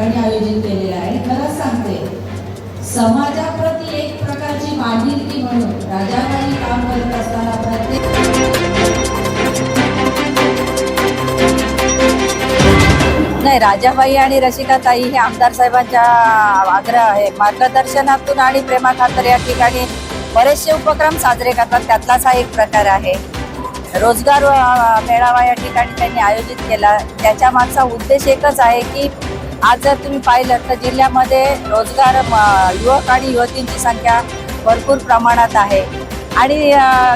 ठिकाणी आयोजित केलेलं आहे. खरंच सांगते समाजाप्रती एक प्रकारची बांधिलकी म्हणून राजाबाई काम करत असताना प्रत्येक नाही राजाबाई आणि रसिकाताई हे आमदार साहेबांच्या आग्रह आहे. मार्गदर्शनातून आणि प्रेमाखातर या ठिकाणी बरेचसे उपक्रम साजरे करतात. त्यातलाच हा एक प्रकार आहे. रोजगार मेळावा या ठिकाणी त्यांनी आयोजित केला. त्याच्या मागचा उद्देश एकच आहे की आज जर तुम्ही पाहिलं तर जिल्ह्यामध्ये रोजगार म, युवक आणि युवतींची संख्या भरपूर प्रमाणात आहे. आणि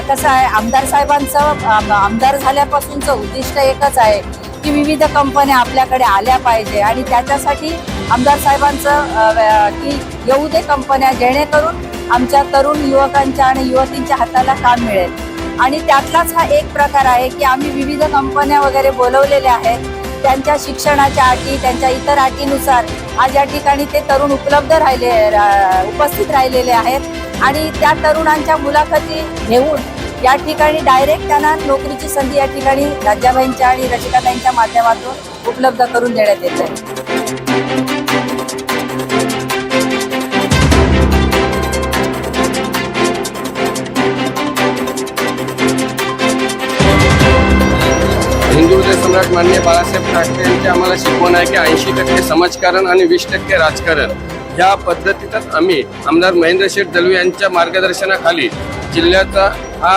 कसं आहे आमदार साहेबांचं आमदार झाल्यापासूनचं उद्दिष्ट एकच आहे की विविध कंपन्या आपल्याकडे आल्या पाहिजे आणि त्याच्यासाठी आमदार साहेबांचं की येऊ दे कंपन्या जेणेकरून आमच्या तरुण युवकांच्या आणि युवतींच्या हाताला काम मिळेल. आणि त्यातलाच हा एक प्रकार आहे की आम्ही विविध कंपन्या वगैरे बोलवलेल्या आहेत. त्यांच्या शिक्षणाच्या अटी त्यांच्या इतर अटीनुसार आज या ठिकाणी ते तरुण उपलब्ध राहिले रा- उपस्थित राहिलेले आहेत. आणि त्या तरुणांच्या मुलाखती घेऊन या ठिकाणी डायरेक्ट त्यांना नोकरीची संधी या ठिकाणी राज्याबाईंच्या आणि रसिकाताईंच्या माध्यमातून उपलब्ध करून देण्यात येते सम्राट माननीय बाळासाहेब ठाकरे यांची आम्हाला शिकवण आहे की ऐंशी टक्के समाजकारण आणि वीस टक्के राजकारण. या पद्धतीतच आम्ही आमदार महेंद्र शेठ दलवी यांच्या मार्गदर्शनाखाली जिल्ह्याचा हा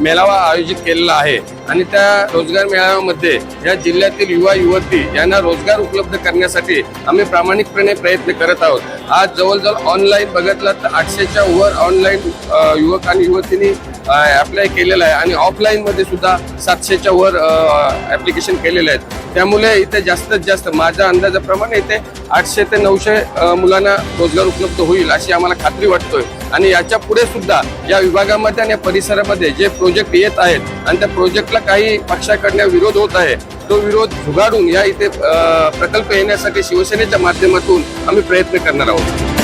मेळावा आयोजित केलेला आहे आणि त्या रोजगार मेळाव्यामध्ये या जिल्ह्यातील युवा युवती यांना रोजगार उपलब्ध करण्यासाठी आम्ही प्रामाणिकपणे प्रयत्न करत आहोत. आज जवळजवळ ऑनलाईन बघितलं तर आठशेच्या वर ऑनलाईन युवक आणि युवतींनी अप्लाय केलेलं आहे. आणि ऑफलाईन मध्ये सुद्धा सातशेच्या वर ऍप्लिकेशन केलेले आहेत. त्यामुळे इथे जास्तीत जास्त माझ्या अंदाजाप्रमाणे इथे आठशे ते नऊशे मुलांना रोजगार उपलब्ध होईल अशी आम्हाला खात्री वाटतोय. आणि याच्यापुढे सुद्धा या विभागामध्ये आणि या परिसरामध्ये जे प्रोजेक्ट येत आहेत आणि त्या प्रोजेक्टला काही पक्षाकडनं विरोध होत आहे तो विरोध झुगाडून या इथे प्रकल्प येण्यासाठी शिवसेनेच्या माध्यमातून आम्ही प्रयत्न करणार आहोत.